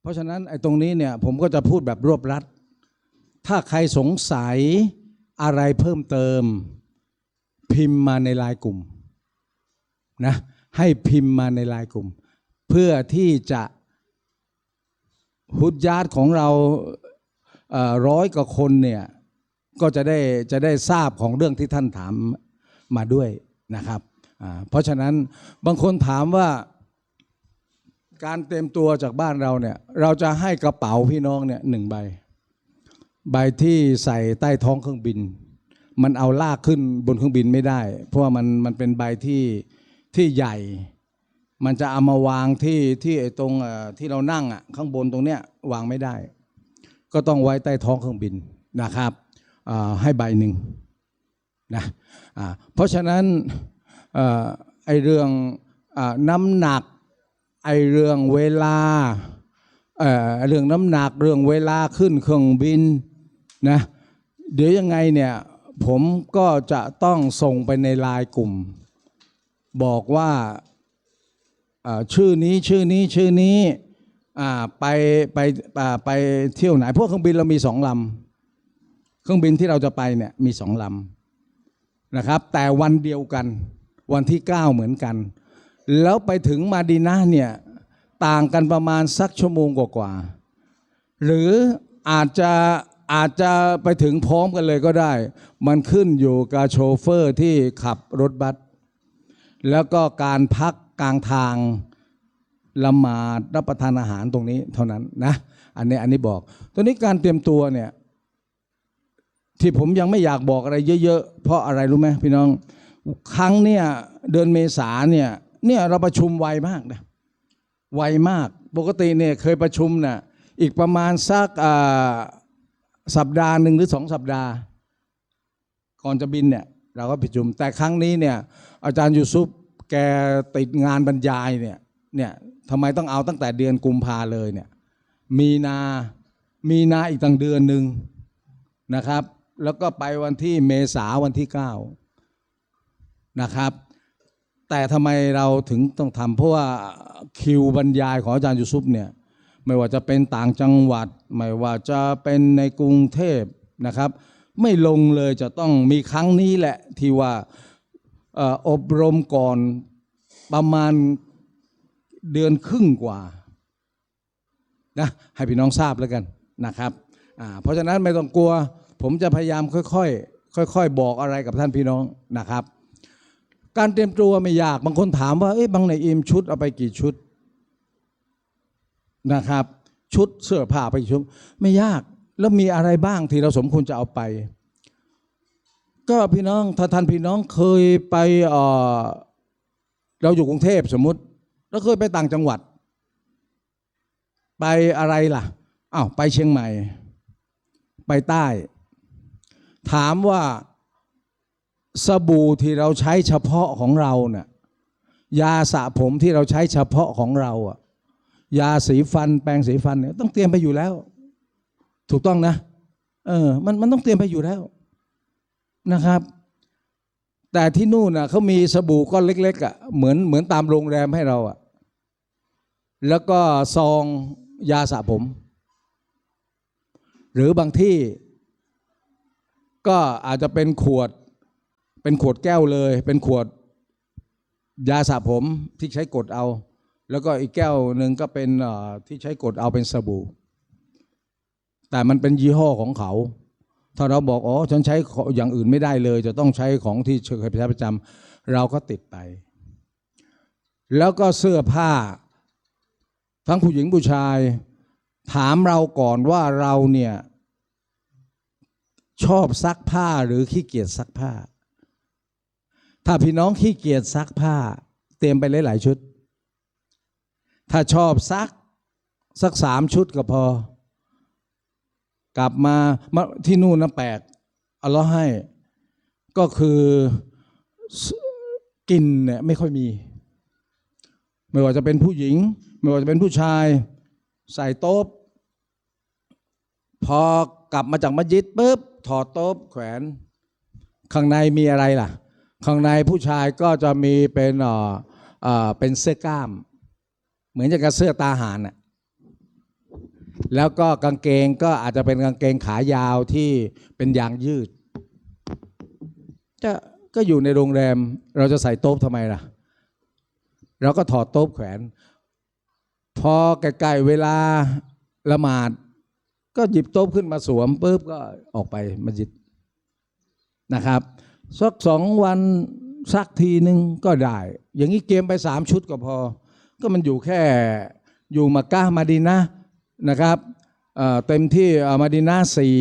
เพราะฉะนั้นไอ้ตรงนี้เนี่ยผมก็จะพูดแบบรวบรัด ถ้าใครสงสัยอะไรเพิ่มเติม พิมพ์มาในลน์กลุ่มนะให้พิมพ์มาในลน์กลุ่ม เพื่อที่จะฮุดญาตของเราร้อยกว่าคนเนี่ยก็จะได้จะได้ทราบของเรื่องที่ท่านถามมาด้วยนะครับ เพราะฉะนั้นบางคนถามว่า การเตรียมตัวจากบ้านเราเนี่ย เราจะให้กระเป๋าพี่น้องเนี่ยหนึ่งใบ ใบที่ใส่ใต้ท้องเครื่องบิน มันเอาลากขึ้นบนเครื่องบินไม่ได้ เพราะว่ามันมันเป็นใบที่ที่ใหญ่ มันจะเอามาวางที่ที่ไอ้ตรงที่เรานั่งอะข้างบนตรงเนี้ยวางไม่ได้ ก็ต้องไว้ใต้ท้องเครื่องบินนะครับให้ใบหนึ่งนะเพราะฉะนั้นอไอเรื่องอน้ำหนัก ไอเรื่องเวลาเอ่อเรื่องน้ำหนักเรื่องเวลาขึ้นเครื่องบินนะเดี๋ยวยังไงเนี่ยผมก็จะต้องส่งไปในไลน์กลุ่ม บอกว่าอ่าชื่อนี้ชื่อนี้ชื่อนี้อ่าไปไปไปเที่ยวไหนพราะเครื่องบินเรามีสองลำเครื่องบินที่เราจะไปเนี่ยมีสองลำนะครับ แต่วันเดียวกันวันที่ 9 เหมือนกัน แล้วไปถึงมาดีนาเนี่ยต่างกันประมาณสักชั่วโมงกว่าๆหรืออาจจะอาจจะไปถึงพร้อมกันเลยก็ได้ มันขึ้นอยู่กับโชเฟอร์ที่ขับรถบัสแล้วก็การพักกลางทางละหมาดรับประทานอาหารตรงนี้เท่านั้นนะ อันนี้อันนี้บอก ตัวนี้การเตรียมตัวเนี่ยที่ผมยังไม่อยากบอกอะไรเยอะ ๆ เพราะอะไรรู้ไหมพี่น้อง ครั้งเนี่ยเดือนเมษาเนี่ย เนี่ยเราประชุมไวมากนะไวมาก ปกติเนี่ยเคยประชุมน่ะอีกประมาณสักสัปดาห์หนึ่งหรือสองสัปดาห์ ก่อนจะบินเนี่ยเราก็ประชุม แต่ครั้งนี้เนี่ยอาจารย์ยูซุปแกติดงานบรรยายเนี่ยเนี่ยทำไมต้องเอาตั้งแต่เดือนกุมภาเลยเนี่ยมีนา มีนาอีกตั้งเดือนหนึ่งนะครับ แล้วก็ไปวันที่เมษาวันที่ 9 นะครับ แต่ทำไมเราถึงต้องทำเพราะว่าคิวบรรยายของอาจารย์ยูซุปเนี่ยไม่ว่าจะเป็นต่างจังหวัด ไม่ว่าจะเป็นในกรุงเทพนะครับ ไม่ลงเลยจะต้องมีครั้งนี้แหละที่ว่าอบรมก่อนประมาณเดือนครึ่งกว่านะให้พี่น้องทราบแล้วกันนะครับเพราะฉะนั้นไม่ต้องกลัว ผมจะพยายามค่อยๆค่อยๆ บอกอะไรกับท่านพี่น้องนะครับ การเตรียมตัวไม่ยาก บางคนถามว่าเอ๊ะบางในอิมชุดเอาไปกี่ชุดนะครับ ชุดเสื้อผ้าไปกี่ชุดไม่ยากแล้วมีอะไรบ้างที่เราสมควรจะเอาไป ก็พี่น้องถ้าท่านพี่น้องเคยไปเเราอยู่กรุงเทพสมมติแล้วเคยไปต่างจังหวัด ไปอะไรล่ะอ้าวไปเชียงใหม่ ไปใต้ ถามว่า สบู่ที่เราใช้เฉพาะของเราเนี่ยยาสระผมที่เราใช้เฉพาะของเราอะยาสีฟันแปรงสีฟันเนี่ยต้องเตรียมไปอยู่แล้ว ถูกต้องนะ เออมันมันต้องเตรียมไปอยู่แล้วนะครับ แต่ที่นู่นน่ะเขามีสบู่ก้อนเล็ก ๆอะเหมือนเหมือนตามโรงแรมให้เราอะแล้วก็ซองยาสระผม หรือบางที่ ก็อาจจะเป็นขวด เป็นขวดแก้วเลย เป็นขวดยาสระผมที่ใช้กดเอา แล้วก็อีกแก้วหนึ่งก็เป็นที่ใช้กดเอาเป็นสบู่ แต่มันเป็นยี่ห้อของเขา ถ้าเราบอกอ๋อฉันใช้องอย่างอื่นไม่ได้เลย จะต้องใช้ของที่เคยใช้ประจำเราก็ติดไป แล้วก็เสื้อผ้า ทั้งผู้หญิงผู้ชาย ถามเราก่อนว่าเราเนี่ยชอบซักผ้าหรือขี้เกียจซักผ้า ถ้าพี่น้องขี้เกียจซักผ้า เตรียมไปหลายๆชุด ถ้าชอบซักสักสามชุดก็พอ กลับมามาที่นู่นนะแปลกอัลเลอฮ์ให้ ก็คือกลินเนี่ยไม่ค่อยมี ไม่ว่าจะเป็นผู้หญิง ไม่ว่าจะเป็นผู้ชาย ใส่โต๊ะพอกลับมาจากมัสยิดปุ๊บถอดโต๊ะแขวน ข้างในมีอะไรล่ะ ข้างในผู้ชายก็จะมีเป็นเอ่อเอ่อเป็นเสื้อกล้าม เหมือนจะกับเสื้อตาหารน่ะแล้วก็กางเกงก็อาจจะเป็นกางเกงขายาวที่เป็นยางยืดจะก็อยู่ในโรงแรมเราจะใส่โต๊ะทำไมล่ะ เราก็ถอดโต๊ะแขวน พอใกล้ๆเวลาละหมาด ก็หยิบโต๊ะขึ้นมาสวมปุ๊บก็ออกไปมัสยิดนะครับ สักสองวันสักทีหนึ่งก็ได้ อย่างนี้เกมไปสามชุดก็พอ ก็มันอยู่แค่อยู่มักกะมาดีนะนะครับเต็มที่มาดีนะห์สี่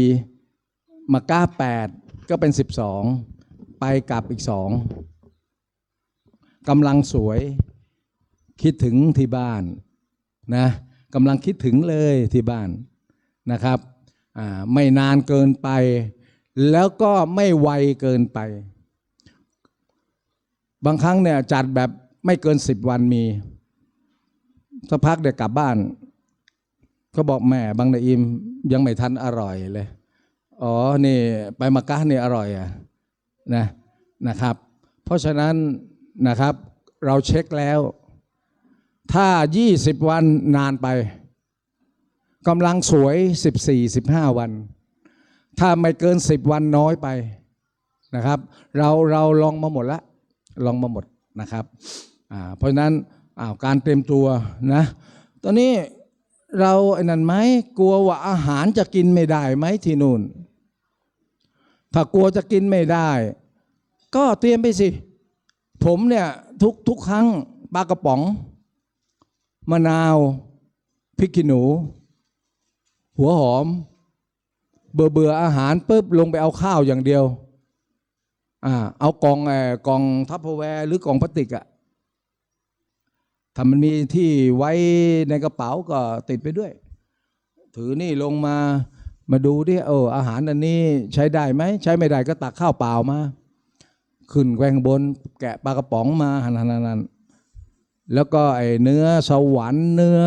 มักกะแปดก็เป็นสิบสองไปกลับอีกสองกำลังสวยคิดถึงที่บ้านนะกำลังคิดถึงเลยที่บ้านนะครับไม่นานเกินไป แล้วก็ไม่ไวเกินไป บางครั้งเนี่ยจัดแบบไม่เกินสิบวันมีสักพักเดี๋ยวกลับบ้าน ก็บอกแม่บางนาอิมยังไม่ทันอร่อยเลย อ๋อ นี่ไปมักะนี่อร่อยอะนะนะครับ เพราะฉะนั้นนะครับ เราเช็คแล้ว ถ้า 20 วันนานไปกำลังสวย 14 15 วัน ถ้าไม่เกิน10วันน้อยไปนะครับ เราเราลองมาหมดละลองมาหมดนะครับเพราะฉะนั้นาการเตรียมตัวนะตอนนี้เราไอ้นั่นไหมกลัวว่าอาหารจะกินไม่ได้ไหมที่นู่น ถ้ากลัวจะกินไม่ได้ ก็เตรียมไปสิ ผมเนี่ยทุกทุกครั้งปลากระป๋องมะนาวพริกขี้หนู หัวหอม เบื่อเบื่ออาหารปุ๊บลงไปเอาข้าวอย่างเดียวอ่าเอากองเอ่อกองทัพเปอแวร์หรือกองพลาสติกอะถ้ามันมีที่ไว้ในกระเป๋าก็ติดไปด้วย ถือนี่ลงมามาดูดิเอออาหารอันนี้ใช้ได้ไหมใช้ไม่ได้ก็ตักข้าวเปล่ามา ขึ้นแกว่งบน แกะปลากระป๋องมาหันหันหันหันแล้วก็ไอ้เนื้อสวรรค์เนื้อ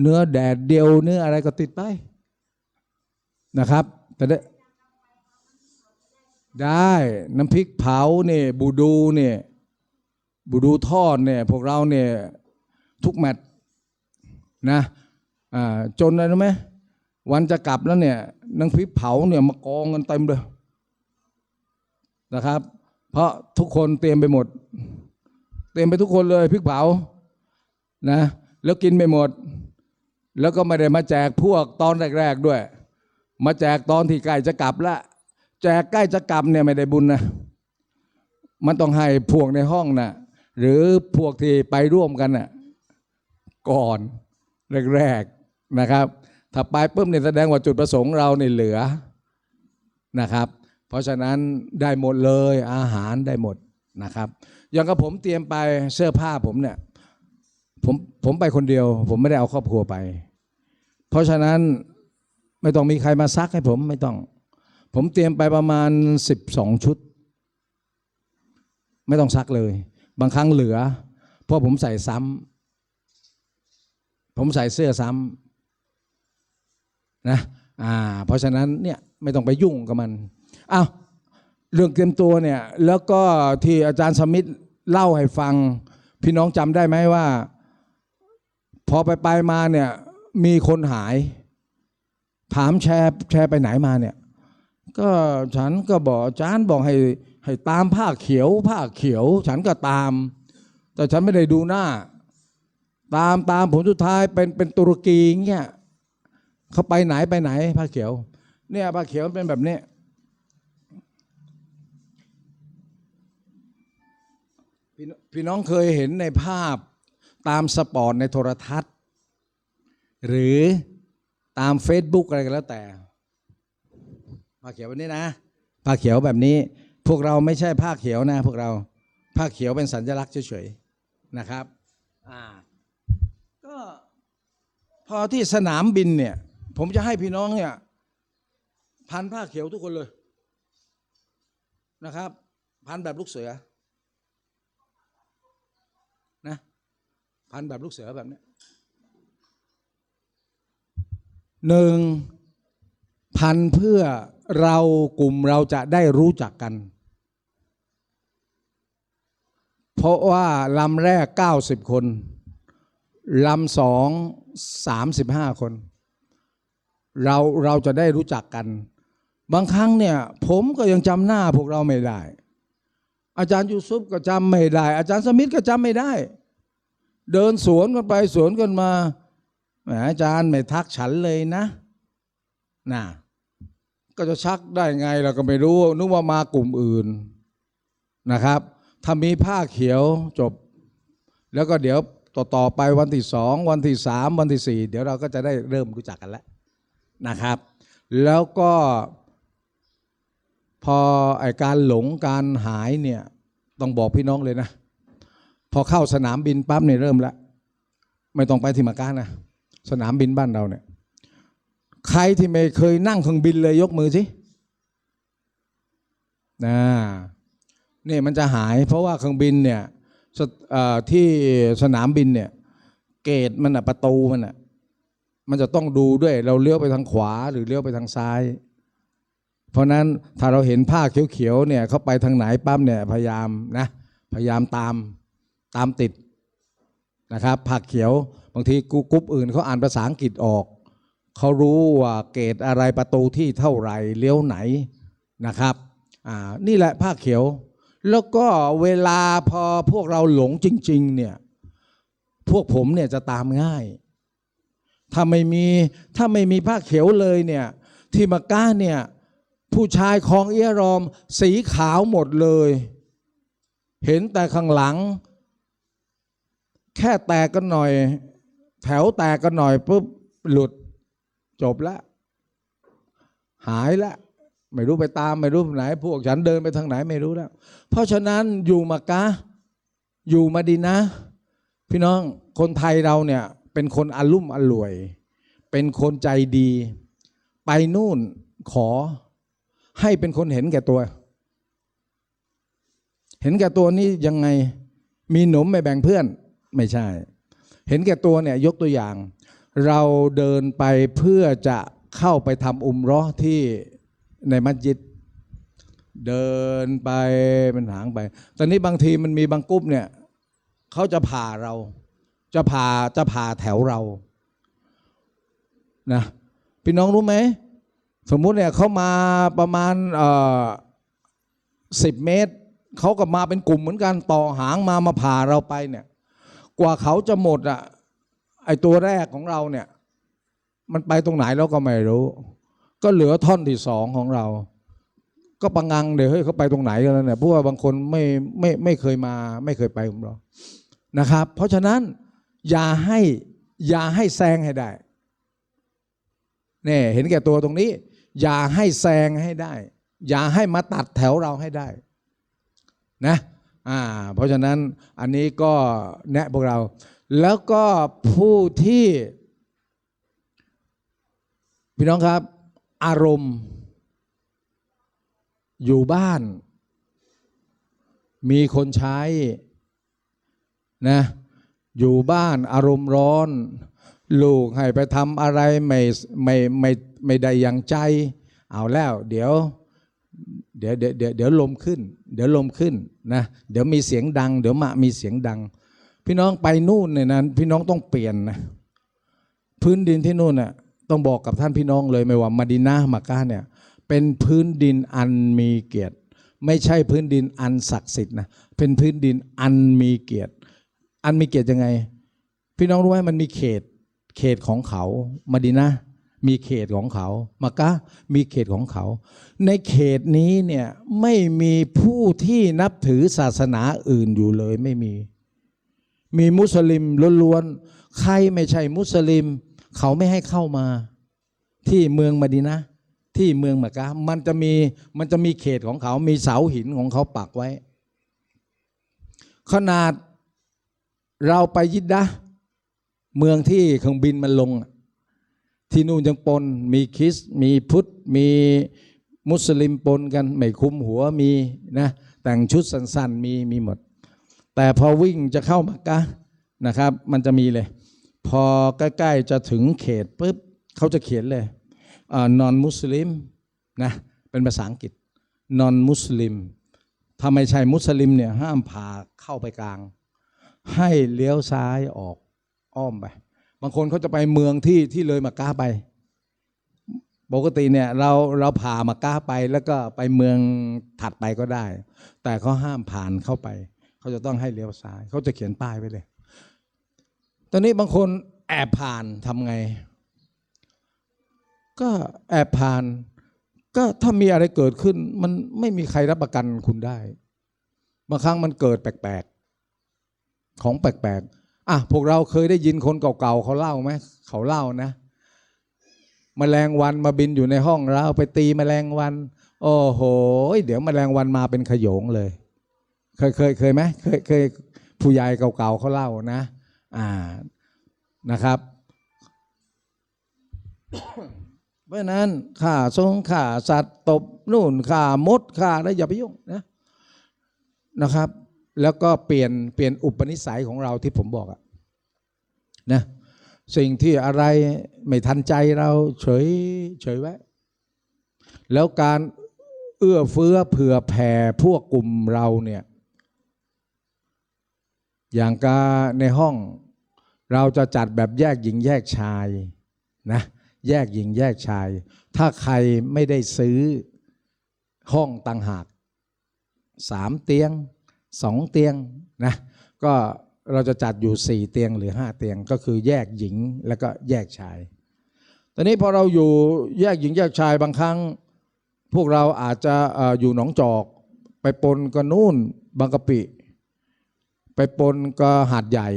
เนื้อแดดเดียวเนื้ออะไรก็ติดไป นะครับแต่ได้ได้น้ำพริกเผาเนี่ยบูดูเนี่ยบูดูทอดเนี่ยพวกเราเนี่ยทุกแมตช์นะอ่าจนอะไรรู้ไหมวันจะกลับแล้วเนี่ยน้ำพริกเผาเนี่ยมากองกันเต็มเลยนะครับ เพราะทุกคนเตรียมไปหมด เตรียมไปทุกคนเลยพริกเผานะแล้วกินไปหมด แล้วก็ไม่ได้มาแจกพวกตอนแรก ๆด้วย มาแจกตอนที่ใกล้จะกลับละแจกใกล้จะกลับเนี่ยไม่ได้บุญนะมันต้องให้พวกในห้องนะ่ะหรือพวกที่ไปร่วมกันน่ะก่อนแรกๆนะครับ ถ้าไปปุ๊บเนี่ยแสดงว่าจุดประสงค์เราเนี่ยเหลือนะครับ เพราะฉะนั้นได้หมดเลยอาหารได้หมดนะครับอย่างกับผมเตรียมไปเสื้อผ้าผมเนี่ยผมผมไปคนเดียว ผมไม่ได้เอาครอบครัวไป เพราะฉะนั้น ไม่ต้องมีใครมาซักให้ผมไม่ต้อง ผมเตรียมไปประมาณ 12 ชุด ไม่ต้องซักเลย บางครั้งเหลือ เพราะผมใส่ซ้ำผมใส่เสื้อซ้ำนะอ่าเพราะฉะนั้นเนี่ยไม่ต้องไปยุ่งกับมันอ้าวเรื่องเตรียมตัวเนี่ยแล้วก็ที่อาจารย์สมิธเล่าให้ฟัง พี่น้องจำได้ไหมว่า พอไปไปมาเนี่ยมีคนหาย ถามแชร์แชร์ไปไหนมาเนี่ย ก็ฉันก็บอกอาจารย์บอกให้ให้ตามผ้าเขียว ผ้าเขียว ฉันก็ตาม แต่ฉันไม่ได้ดูหน้า ตามตามผลสุดท้ายเป็นเป็นตุรกีเงี้ยเขาไปไหนไปไหน ผ้าเขียว เนี่ยผ้าเขียวเป็นแบบนี้พี่นพี่น้องเคยเห็นในภาพตามสปอร์ตในโทรทัศน์ หรือ ตาม Facebook อะไรก็แล้วแต่ผ้าเขียวแบบนี้นะผ้าเขียวแบบนี้ พวกเราไม่ใช่ผ้าเขียวนะ พวกเราผ้าเขียวเป็นสัญลักษณ์เฉยๆนะครับอ่าก็พอที่สนามบินเนี่ย ผมจะให้พี่น้องเนี่ยพันผ้าเขียวทุกคนเลยนะครับ พันแบบลูกเสือนะพันแบบลูกเสือแบบนี้ย หนึ่งพันเพื่อเรากลุ่มเราจะได้รู้จักกัน เพราะว่าลำแรก 90 คนลำสอง35 คน เราเราจะได้รู้จักกัน บางครั้งเนี่ยผมก็ยังจำหน้าพวกเราไม่ได้ อาจารย์ยูซุปก็จำไม่ได้ อาจารย์สมิธก็จำไม่ได้ เดินสวนกันไปสวนกันมา อาจารย์ไม่ทักฉันเลยนะน่ะก็จะชักได้ไงเราก็ไม่รู้นึกว่ามากลุ่มอื่นนะครับถ้ามีผ้าเขียวจบ แล้วก็เดี๋ยวต่อต่อไปวันที่สองวันที่สามวันที่สี่เดี๋ยวเราก็จะได้เริ่มรู้จักกันแล้วนะครับ แล้วก็พอไอการหลงการหายเนี่ยต้องบอกพี่น้องเลยนะ พอเข้าสนามบินปั๊บเนี่ยเริ่มแล้ว ไม่ต้องไปที่มาการนะ สนามบินบ้านเราเนี่ย ใครที่ไม่เคยนั่งเครื่องบินเลยยกมือสินะนี่มันจะหายเพราะว่าเครื่องบินเนี่ยที่สนามบินเนี่ย เกตมันอะประตูมันอะมันจะต้องดูด้วยเราเลี้ยวไปทางขวาหรือเลี้ยวไปทางซ้าย เพราะนั้นถ้าเราเห็นผ้าเขียวๆเนี่ยเขาไปทางไหนปั๊มเนี่ยพยายามนะพยายามตามตามติด นะครับผ้าเขียวบางทีกูกรุ๊ปอื่นเขาอ่านภาษาอังกฤษออกเขารู้ว่าเกตอะไรประตูที่เท่าไหร่เลี้ยวไหนนะครับอ่านี่แหละผ้าเขียว แล้วก็เวลาพอพวกเราหลงจริง ๆ เนี่ยพวกผมเนี่ยจะตามง่าย ถ้าไม่มีถ้าไม่มีผ้าเขียวเลยเนี่ยที่มาก้าเนี่ยผู้ชายคลองเอียรอม สีขาวหมดเลย เห็นแต่ข้างหลัง แค่แตกกันหน่อย แถวแตกกันหน่อยปุ๊บหลุดจบล้วหายล้วไม่รู้ไปตามไม่รู้ไหน พวกฉันเดินไปทางไหนไม่รู้แล้ว เพราะฉะนั้นอยู่มากะ อยู่มาดีนะ พี่น้องคนไทยเราเนี่ย เป็นคนอารมุ่มอร่วย เป็นคนใจดี ไปนู่นขอให้เป็นคนเห็นแก่ตัว เห็นแก่ตัวนี่ยังไง มีหนมไม่แบ่งเพื่อน ไม่ใช่ เห็นแก่ตัวเนี่ยยกตัวอย่าง เราเดินไปเพื่อจะเข้าไปทำอุมราะห์ที่ในมัสยิดเดินไปเป็นหางไป ตอนนี้บางทีมันมีบางกลุ่มเนี่ยเขาจะผ่าเรา จะผ่าจะผ่าแถวเรา นะ พี่น้องรู้ไหม สมมุติเนี่ยเขามาประมาณสิบเมตร เขาก็มาเป็นกลุ่มเหมือนกันต่อหางมามาผ่าเราไปเนี่ย กว่าเขาจะหมดอะไอตัวแรกของเราเนี่ย มันไปตรงไหนเราก็ไม่รู้ ก็เหลือท่อนที่สองของเรา ก็ปังงังเดี๋ยวเฮ้ยเขาไปตรงไหนกันแล้วเนี่ยเพราะว่าบางคนไม่ไม่ไม่เคยมาไม่เคยไปของเรานะครับ เพราะฉะนั้นอย่าให้อย่าให้แซงให้ได้เนี่ยเห็นแก่ตัวตรงนี้ อย่าให้แซงให้ได้ อย่าให้มาตัดแถวเราให้ได้ นะ อ่าเพราะฉะนั้นอันนี้ก็แนะพวกเรา แล้วก็ผู้ที่ พี่น้องครับ อารมณ์ อยู่บ้าน มีคนใช้นะอยู่บ้านอารมณ์ร้อน ลูกให้ไปทำอะไรไม่ไม่ไม่ไม่ได้อย่างใจ เอาแล้ว เดี๋ยว เดี๋ยวเดี๋ยวเดี๋ยวลมขึ้น เดี๋ยวลมขึ้นนะเดี๋ยวมีเสียงดัง เดี๋ยวมามีเสียงดัง พี่น้องไปนู่นเนี่ยนะพี่น้องต้องเปลี่ยนนะพื้นดินที่นู่นน่ะต้องบอกกับท่านพี่น้องเลยไม่ว่ามาดินามักกะเนี่ยเป็นพื้นดินอันมีเกียรติ ไม่ใช่พื้นดินอันศักดิ์สิทธิ์นะเป็นพื้นดินอันมีเกียรติ อันมีเกียรติยังไง พี่น้องรู้ไหมมันมีเขตเขตของเขามาดินา มีเขตของเขา มักกะมีเขตของเขา ในเขตนี้เนี่ยไม่มีผู้ที่นับถือศาสนาอื่นอยู่เลยไม่มี มีมุสลิมล้วนๆ ใครไม่ใช่มุสลิม เขาไม่ให้เข้ามา ที่เมืองมะดีนะ ที่เมืองมักกะมันจะมีมันจะมีเขตของเขา มีเสาหินของเขาปักไว้ ขนาดเราไปยิดดะเมืองที่เครื่องบินมันลง ที่นู่นยังปน มีคริสมีพุทธ มีมุสลิมปนกัน ไม่คุมหัวมีนะแต่งชุดสั้นๆมีมีหมด แต่พอวิ่งจะเข้ามักกะนะครับ มันจะมีเลย พอใกล้ๆจะถึงเขตปุ๊บเขาจะเขียนเลย non Muslim นะเป็นภาษาอังกฤษ non Muslim ถ้าไม่ใช่มุสลิมเนี่ยห้ามผ่าเข้าไปกลาง ให้เลี้ยวซ้ายออกอ้อมไป บางคนเขาจะไปเมืองที่ที่เลยมักกะห์ไป ปกติเนี่ยเราเราผ่ามาก้าไป แล้วก็ไปเมืองถัดไปก็ได้ แต่เขาห้ามผ่านเข้าไป เขาจะต้องให้เลี้ยวซ้ายเขาจะเขียนป้ายไว้เลย ตอนนี้บางคนแอบผ่านทำไง ก็แอบผ่าน ก็ถ้ามีอะไรเกิดขึ้น มันไม่มีใครรับประกันคุณได้ บางครั้งมันเกิดแปลกๆ ของแปลกๆ อะพวกเราเคยได้ยินคนเก่าๆเขาเล่าไหมเขาเล่านะมแมลงวันมาบินอยู่ในห้องเราไปตีมแมลงวัน โอ้โห เดี๋ยวมแมลงวันมาเป็นขโยงเลย เคยเคยเคยไหมเคยเคยผู้ใหญ่เก่าๆเขาเล่านะอ่านะครับเพราะนั้นข่าทรงข่าสัตว์ตบนู่นข่ามดข่าอะไรอย่าไปยุ่งนะนะครับ แล้วก็เปลี่ยนเปลี่ยนอุปนิสัยของเราที่ผมบอกอะนะสิ่งที่อะไรไม่ทันใจเราเฉยเฉยไว้ แล้วการเอื้อเฟื้อเผื่อแผ่พวกกลุ่มเราเนี่ย อย่างกาในห้องเราจะจัดแบบแยกหญิงแยกชายนะแยกหญิงแยกชาย ถ้าใครไม่ได้ซื้อห้องต่างหากสามเตียง สองเตียงนะก็เราจะจัดอยู่สี่เตียงหรือห้าเตียงก็คือแยกหญิงแล้วก็แยกชาย ตอนนี้พอเราอยู่แยกหญิงแยกชายบางครั้ง พวกเราอาจจะอยู่หนองจอก ไปปนกับนู่นบางกะปิ ไปปนกับหาดใหญ่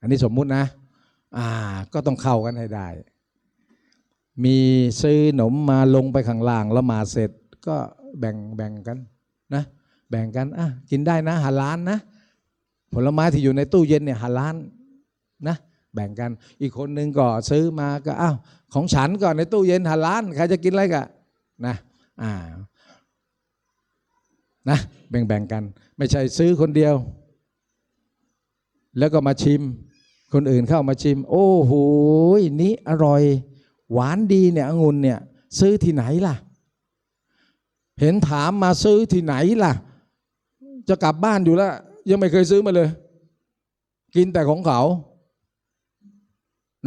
อันนี้สมมุตินะ อ่าก็ต้องเข้ากันให้ได้ มีซื้อหนมมาลงไปข้างล่างแล้วมาเสร็จก็แบ่งแบ่งกันนะ แบ่งกันอะกินได้นะหาล้านนะ ผลไม้ที่อยู่ในตู้เย็นเนี่ยหาล้านนะ แบ่งกันอีกคนนึงก็ซื้อมาก็อ้าวของฉันก่อนในตู้เย็นหาล้านใครจะกินอะไรกะนะอ่านะแบ่งแบ่งกัน ไม่ใช่ซื้อคนเดียว แล้วก็มาชิม คนอื่นเข้ามาชิม โอ้โหนี้อร่อย หวานดีเนี่ยองุ่นเนี่ย ซื้อที่ไหนล่ะ เห็นถามมาซื้อที่ไหนล่ะ จะกลับบ้านอยู่แล้ว ยังไม่เคยซื้อมาเลย กินแต่ของเขา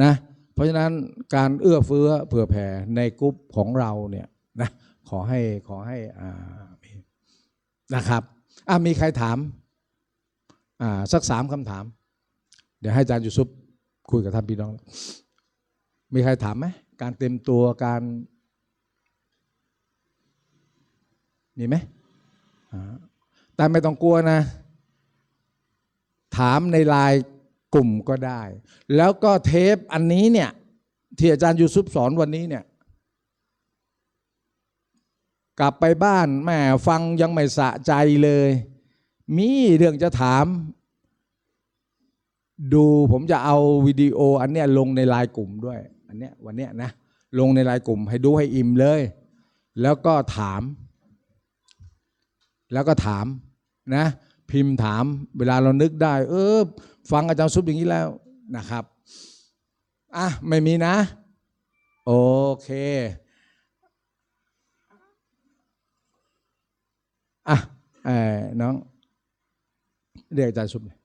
นะเพราะฉะนั้นการเอื้อเฟื้อเผื่อแผ่ในกลุ่มของเราเนี่ยนะขอให้ขอให้อ่านะครับอ่ามีใครถามอ่าสักสามคำถาม เดี๋ยวให้อาจารย์ยูซุปคุยกับท่านพี่น้อง มีใครถามไหมการเต็มตัวการมีไหมอ่า แต่ไม่ต้องกลัวนะ ถามในไลน์กลุ่มก็ได้ แล้วก็เทปอันนี้เนี่ย ที่อาจารย์ยูซุปสอนวันนี้เนี่ย กลับไปบ้านแม่ฟังยังไม่สะใจเลย มีเรื่องจะถาม ดูผมจะเอาวิดีโออันเนี้ยลงในไลน์กลุ่มด้วย อันเนี้ยวันเนี้ยนะ ลงในไลน์กลุ่มให้ดูให้อิ่มเลย แล้วก็ถาม แล้วก็ถาม นะพิมพ์ถามเวลาเรานึกได้ เออ ฟังอาจารย์ซุปอย่างนี้แล้วนะครับอะไม่มีนะ โอเคอะเออน้องเรียกอาจารย์ซุปเลย